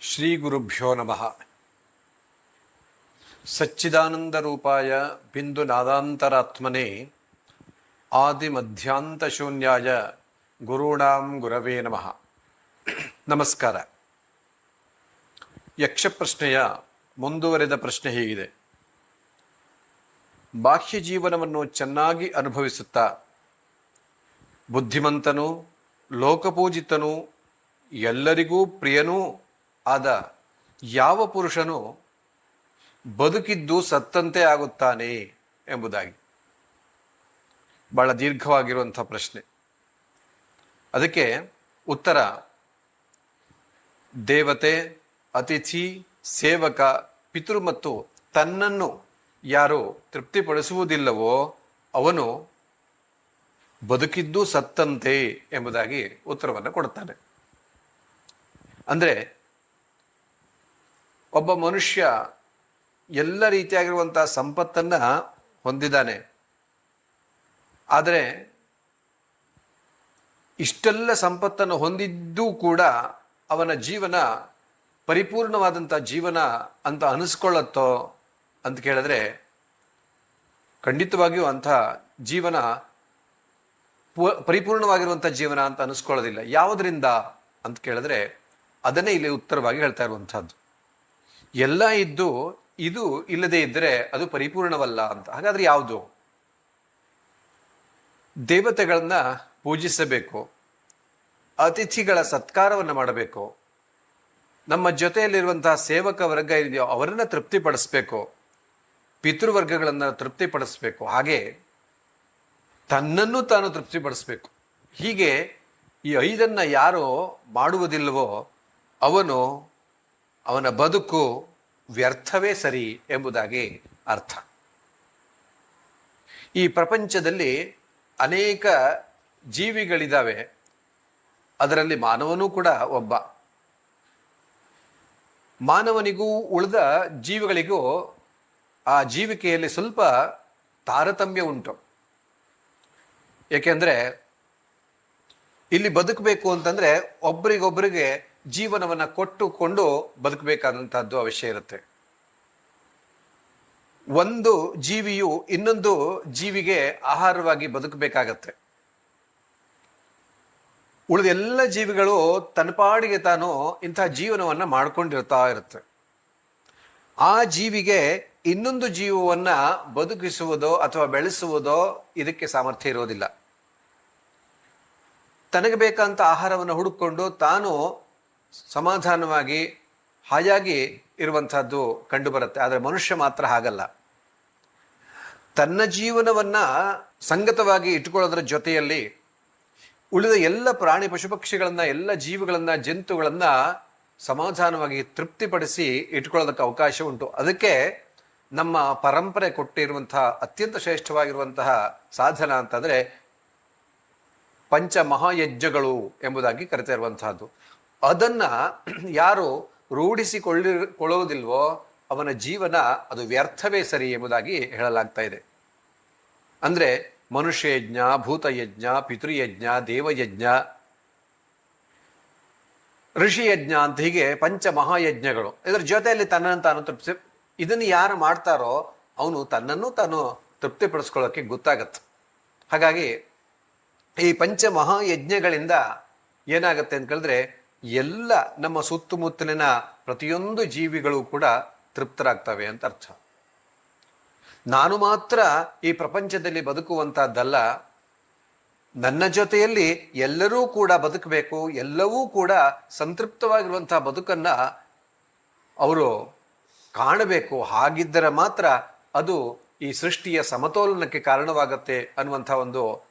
ಶ್ರೀ ಗುರುಭ್ಯೋ ನಮಃ. ಸಚ್ಚಿದಾನಂದ ರೂಪಾಯ ಬಿಂದು ನಾದಾಂತರಾತ್ಮನೆ ಆದಿಮಧ್ಯಾಂತಶೂನ್ಯಾಯ ಗುರುಣಾಂ ಗುರವೇ ನಮಃ. ನಮಸ್ಕಾರ. ಯಕ್ಷಪ್ರಶ್ನೆಯ ಮುಂದುವರೆದ ಪ್ರಶ್ನೆ ಹೀಗಿದೆ. ಬಾಹ್ಯ ಜೀವನವನ್ನು ಚೆನ್ನಾಗಿ ಅನುಭವಿಸುತ್ತಾ ಬುದ್ಧಿಮಂತನು ಲೋಕಪೂಜಿತನು ಎಲ್ಲರಿಗೂ ಪ್ರಿಯನೂ ಆದ ಯಾವ ಪುರುಷನು ಬದುಕಿದ್ದು ಸತ್ತಂತೆ ಆಗುತ್ತಾನೆ ಎಂಬುದಾಗಿ. ಬಹಳ ದೀರ್ಘವಾಗಿರುವಂಥ ಪ್ರಶ್ನೆ. ಅದಕ್ಕೆ ಉತ್ತರ, ದೇವತೆ, ಅತಿಥಿ, ಸೇವಕ, ಪಿತೃ ಮತ್ತು ತನ್ನನ್ನು ಯಾರು ತೃಪ್ತಿಪಡಿಸುವುದಿಲ್ಲವೋ ಅವನು ಬದುಕಿದ್ದು ಸತ್ತಂತೆ ಎಂಬುದಾಗಿ ಉತ್ತರವನ್ನು ಕೊಡುತ್ತಾನೆ ಅಂದರೆ ಒಬ್ಬ ಮನುಷ್ಯ ಎಲ್ಲ ರೀತಿಯಾಗಿರುವಂಥ ಸಂಪತ್ತನ್ನು ಹೊಂದಿದ್ದಾನೆ. ಆದರೆ ಇಷ್ಟೆಲ್ಲ ಸಂಪತ್ತನ್ನು ಹೊಂದಿದ್ದೂ ಕೂಡ ಅವನ ಜೀವನ ಪರಿಪೂರ್ಣವಾದಂಥ ಜೀವನ ಅಂತ ಅನಿಸ್ಕೊಳ್ಳತ್ತೋ ಅಂತ ಕೇಳಿದ್ರೆ ಖಂಡಿತವಾಗಿಯೂ ಅಂಥ ಜೀವನ ಪರಿಪೂರ್ಣವಾಗಿರುವಂಥ ಜೀವನ ಅಂತ ಅನಿಸ್ಕೊಳ್ಳೋದಿಲ್ಲ. ಯಾವುದರಿಂದ ಅಂತ ಕೇಳಿದ್ರೆ ಅದನ್ನೇ ಇಲ್ಲಿ ಉತ್ತರವಾಗಿ ಹೇಳ್ತಾ ಇರುವಂಥದ್ದು. ಎಲ್ಲ ಇದ್ದು ಇದು ಇಲ್ಲದೆ ಇದ್ದರೆ ಅದು ಪರಿಪೂರ್ಣವಲ್ಲ ಅಂತ. ಹಾಗಾದ್ರೆ ಯಾವುದು? ದೇವತೆಗಳನ್ನ ಪೂಜಿಸಬೇಕು, ಅತಿಥಿಗಳ ಸತ್ಕಾರವನ್ನು ಮಾಡಬೇಕು, ನಮ್ಮ ಜೊತೆಯಲ್ಲಿರುವಂತಹ ಸೇವಕ ವರ್ಗ ಇದೆಯೋ ಅವರನ್ನು ತೃಪ್ತಿಪಡಿಸ್ಬೇಕು, ಪಿತೃವರ್ಗಗಳನ್ನು ತೃಪ್ತಿಪಡಿಸ್ಬೇಕು, ಹಾಗೆ ತನ್ನನ್ನು ತಾನು ತೃಪ್ತಿಪಡಿಸ್ಬೇಕು. ಹೀಗೆ ಈ ಐದನ್ನ ಯಾರು ಮಾಡುವುದಿಲ್ಲವೋ ಅವನು ಅವನ ಬದುಕು ವ್ಯರ್ಥವೇ ಸರಿ ಎಂಬುದಾಗಿ ಅರ್ಥ. ಈ ಪ್ರಪಂಚದಲ್ಲಿ ಅನೇಕ ಜೀವಿಗಳಿದ್ದಾವೆ ಅದರಲ್ಲಿ ಮಾನವನೂ ಕೂಡ ಒಬ್ಬ. ಮಾನವನಿಗೂ ಉಳಿದ ಜೀವಿಗಳಿಗೂ ಆ ಜೀವಿಕೆಯಲ್ಲಿ ಸ್ವಲ್ಪ ತಾರತಮ್ಯ ಉಂಟು. ಏಕೆಂದರೆ ಇಲ್ಲಿ ಬದುಕಬೇಕು ಅಂತಂದ್ರೆ ಒಬ್ಬರಿಗೊಬ್ಬರಿಗೆ ಜೀವನವನ್ನ ಕೊಟ್ಟುಕೊಂಡು ಬದುಕಬೇಕಾದಂತಹದ್ದು ಅವಶ್ಯ ಇರುತ್ತೆ. ಒಂದು ಜೀವಿಯು ಇನ್ನೊಂದು ಜೀವಿಗೆ ಆಹಾರವಾಗಿ ಬದುಕಬೇಕಾಗತ್ತೆ. ಉಳಿದ ಎಲ್ಲ ಜೀವಿಗಳು ತನ್ನ ಪಾಡಿಗೆ ತಾನು ಇಂತಹ ಜೀವನವನ್ನ ಮಾಡ್ಕೊಂಡಿರ್ತಾ ಇರುತ್ತೆ. ಆ ಜೀವಿಗೆ ಇನ್ನೊಂದು ಜೀವವನ್ನ ಬದುಕಿಸುವುದೋ ಅಥವಾ ಬೆಳೆಸುವುದೋ ಇದಕ್ಕೆ ಸಾಮರ್ಥ್ಯ ಇರೋದಿಲ್ಲ. ತನಗೆ ಬೇಕಂತ ಆಹಾರವನ್ನು ಹುಡುಕೊಂಡು ತಾನು ಸಮಾಧಾನವಾಗಿ ಹಾಯಾಗಿ ಇರುವಂಥದ್ದು ಕಂಡುಬರುತ್ತೆ. ಆದರೆ ಮನುಷ್ಯ ಮಾತ್ರ ಹಾಗಲ್ಲ. ತನ್ನ ಜೀವನವನ್ನ ಸಂಗತವಾಗಿ ಇಟ್ಕೊಳ್ಳೋದ್ರ ಜೊತೆಯಲ್ಲಿ ಉಳಿದ ಎಲ್ಲ ಪ್ರಾಣಿ ಪಶು ಪಕ್ಷಿಗಳನ್ನ ಎಲ್ಲ ಜೀವಿಗಳನ್ನ, ಜಂತುಗಳನ್ನ ಸಮಾಧಾನವಾಗಿ ತೃಪ್ತಿಪಡಿಸಿ ಇಟ್ಕೊಳ್ಳೋದಕ್ಕೆ ಅವಕಾಶ ಉಂಟು. ಅದಕ್ಕೆ ನಮ್ಮ ಪರಂಪರೆ ಕೊಟ್ಟಿರುವಂತಹ ಅತ್ಯಂತ ಶ್ರೇಷ್ಠವಾಗಿರುವಂತಹ ಸಾಧನ ಅಂತಂದ್ರೆ ಪಂಚ ಮಹಾಯಜ್ಞಗಳು ಎಂಬುದಾಗಿ ಕರಿತಾ ಇರುವಂತಹದ್ದು ಅದನ್ನ ಯಾರು ರೂಢಿಸಿಕೊಳ್ಳಿ ಕೊಳ್ಳೋದಿಲ್ವೋ ಅವನ ಜೀವನ ಅದು ವ್ಯರ್ಥವೇ ಸರಿ ಎಂಬುದಾಗಿ ಹೇಳಲಾಗ್ತಾ ಇದೆ. ಅಂದ್ರೆ ಮನುಷ್ಯಯಜ್ಞ, ಭೂತಯಜ್ಞ, ಪಿತೃಯಜ್ಞ, ದೇವಯಜ್ಞ, ಋಷಿಯಜ್ಞ ಅಂತ ಹೀಗೆ ಪಂಚ ಮಹಾಯಜ್ಞಗಳು. ಇದರ ಜೊತೆಯಲ್ಲಿ ತನ್ನನ್ನು ತಾನು ತೃಪ್ತಿ ಇದನ್ನು ಯಾರು ಮಾಡ್ತಾರೋ ಅವನು ತನ್ನನ್ನು ತಾನು ತೃಪ್ತಿಪಡಿಸ್ಕೊಳ್ಳೋಕೆ ಗೊತ್ತಾಗತ್ತೆ. ಹಾಗಾಗಿ ಈ ಪಂಚ ಮಹಾಯಜ್ಞಗಳಿಂದ ಏನಾಗುತ್ತೆ ಅಂತ ಕೇಳಿದ್ರೆ ಎಲ್ಲ ನಮ್ಮ ಸುತ್ತಮುತ್ತಲಿನ ಪ್ರತಿಯೊಂದು ಜೀವಿಗಳು ಕೂಡ ತೃಪ್ತರಾಗ್ತವೆ ಅಂತ ಅರ್ಥ. ನಾನು ಮಾತ್ರ ಈ ಪ್ರಪಂಚದಲ್ಲಿ ಬದುಕುವಂತಹದ್ದಲ್ಲ. ನನ್ನ ಜೊತೆಯಲ್ಲಿ ಎಲ್ಲರೂ ಕೂಡ ಬದುಕಬೇಕು, ಎಲ್ಲವೂ ಕೂಡ ಸಂತೃಪ್ತವಾಗಿರುವಂತಹ ಬದುಕನ್ನ ಅವರು ಕಾಣಬೇಕು. ಹಾಗಿದ್ದರೆ ಮಾತ್ರ ಅದು ಈ ಸೃಷ್ಟಿಯ ಸಮತೋಲನಕ್ಕೆ ಕಾರಣವಾಗತ್ತೆ ಅನ್ನುವಂಥ ಒಂದು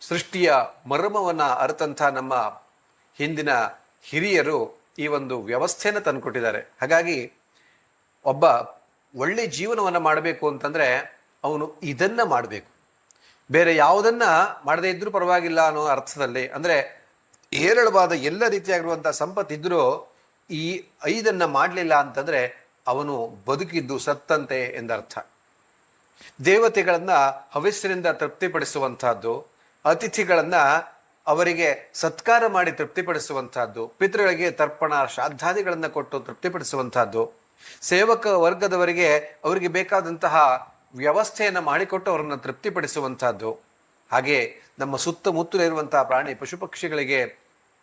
ಸೃಷ್ಟಿಯ ಮರ್ಮವನ್ನು ಅರಿತಂಥ ನಮ್ಮ ಹಿಂದಿನ ಹಿರಿಯರು ಈ ಒಂದು ವ್ಯವಸ್ಥೆಯನ್ನು ತಂದುಕೊಟ್ಟಿದ್ದಾರೆ. ಹಾಗಾಗಿ ಒಬ್ಬ ಒಳ್ಳೆ ಜೀವನವನ್ನು ಮಾಡಬೇಕು ಅಂತಂದರೆ ಅವನು ಇದನ್ನು ಮಾಡಬೇಕು. ಬೇರೆ ಯಾವುದನ್ನು ಮಾಡದೇ ಇದ್ದರೂ ಪರವಾಗಿಲ್ಲ ಅನ್ನೋ ಅರ್ಥದಲ್ಲಿ, ಅಂದರೆ ಏರಳವಾದ ಎಲ್ಲ ರೀತಿಯಾಗಿರುವಂಥ ಸಂಪತ್ತಿದ್ದರೂ ಈ ಐದನ್ನು ಮಾಡಲಿಲ್ಲ ಅಂತಂದರೆ ಅವನು ಬದುಕಿದ್ದು ಸತ್ತಂತೆ ಎಂದರ್ಥ. ದೇವತೆಗಳನ್ನು ಹವಿಸ್ಸಿನಿಂದ ತೃಪ್ತಿಪಡಿಸುವಂಥದ್ದು ಅತಿಥಿಗಳನ್ನ ಅವರಿಗೆ ಸತ್ಕಾರ ಮಾಡಿ ತೃಪ್ತಿಪಡಿಸುವಂತಹದ್ದು ಪಿತೃಗಳಿಗೆ ತರ್ಪಣ, ಶ್ರಾದ್ದಾದಿಗಳನ್ನು ಕೊಟ್ಟು ತೃಪ್ತಿಪಡಿಸುವಂತಹದ್ದು ಸೇವಕ ವರ್ಗದವರಿಗೆ ಅವರಿಗೆ ಬೇಕಾದಂತಹ ವ್ಯವಸ್ಥೆಯನ್ನು ಮಾಡಿಕೊಟ್ಟು ಅವರನ್ನು ತೃಪ್ತಿಪಡಿಸುವಂತಹದ್ದು ಹಾಗೆ ನಮ್ಮ ಸುತ್ತಮುತ್ತಲು ಇರುವಂತಹ ಪ್ರಾಣಿ ಪಶು ಪಕ್ಷಿಗಳಿಗೆ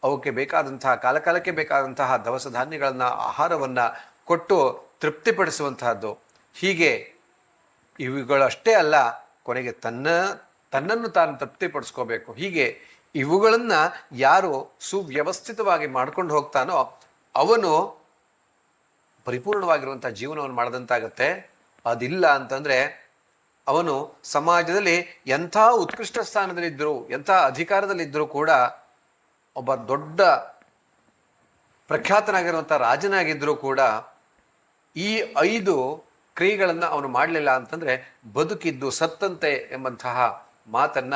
ಅವಕ್ಕೆ ಬೇಕಾದಂತಹ, ಕಾಲಕಾಲಕ್ಕೆ ಬೇಕಾದಂತಹ ದವಸ ಧಾನ್ಯಗಳನ್ನು, ಆಹಾರವನ್ನು ಕೊಟ್ಟು ತೃಪ್ತಿಪಡಿಸುವಂತಹದ್ದು ಹೀಗೆ ಇವುಗಳಷ್ಟೇ ಅಲ್ಲ, ಕೊನೆಗೆ ತನ್ನ, ತನ್ನನ್ನು ತಾನು ತೃಪ್ತಿಪಡಿಸ್ಕೋಬೇಕು. ಹೀಗೆ ಇವುಗಳನ್ನು ಯಾರು ಸುವ್ಯವಸ್ಥಿತವಾಗಿ ಮಾಡ್ಕೊಂಡು ಹೋಗ್ತಾನೋ ಅವನು ಪರಿಪೂರ್ಣವಾಗಿರುವಂಥ ಜೀವನವನ್ನು ಮಾಡದಂತಾಗತ್ತೆ. ಅದಿಲ್ಲ ಅಂತಂದರೆ ಅವನು ಸಮಾಜದಲ್ಲಿ ಎಂಥ ಉತ್ಕೃಷ್ಟ ಸ್ಥಾನದಲ್ಲಿದ್ದರೂ, ಎಂಥ ಅಧಿಕಾರದಲ್ಲಿದ್ದರೂ ಕೂಡ ಒಬ್ಬ ದೊಡ್ಡ ಪ್ರಖ್ಯಾತನಾಗಿರುವಂಥ ರಾಜನಾಗಿದ್ದರೂ ಕೂಡ ಈ ಐದು ಕ್ರಿಯೆಗಳನ್ನು ಅವನು ಮಾಡಲಿಲ್ಲ ಅಂತಂದರೆ ಬದುಕಿದ್ದು ಸತ್ತಂತೆ ಎಂಬಂತಹ ಮಾತನ್ನ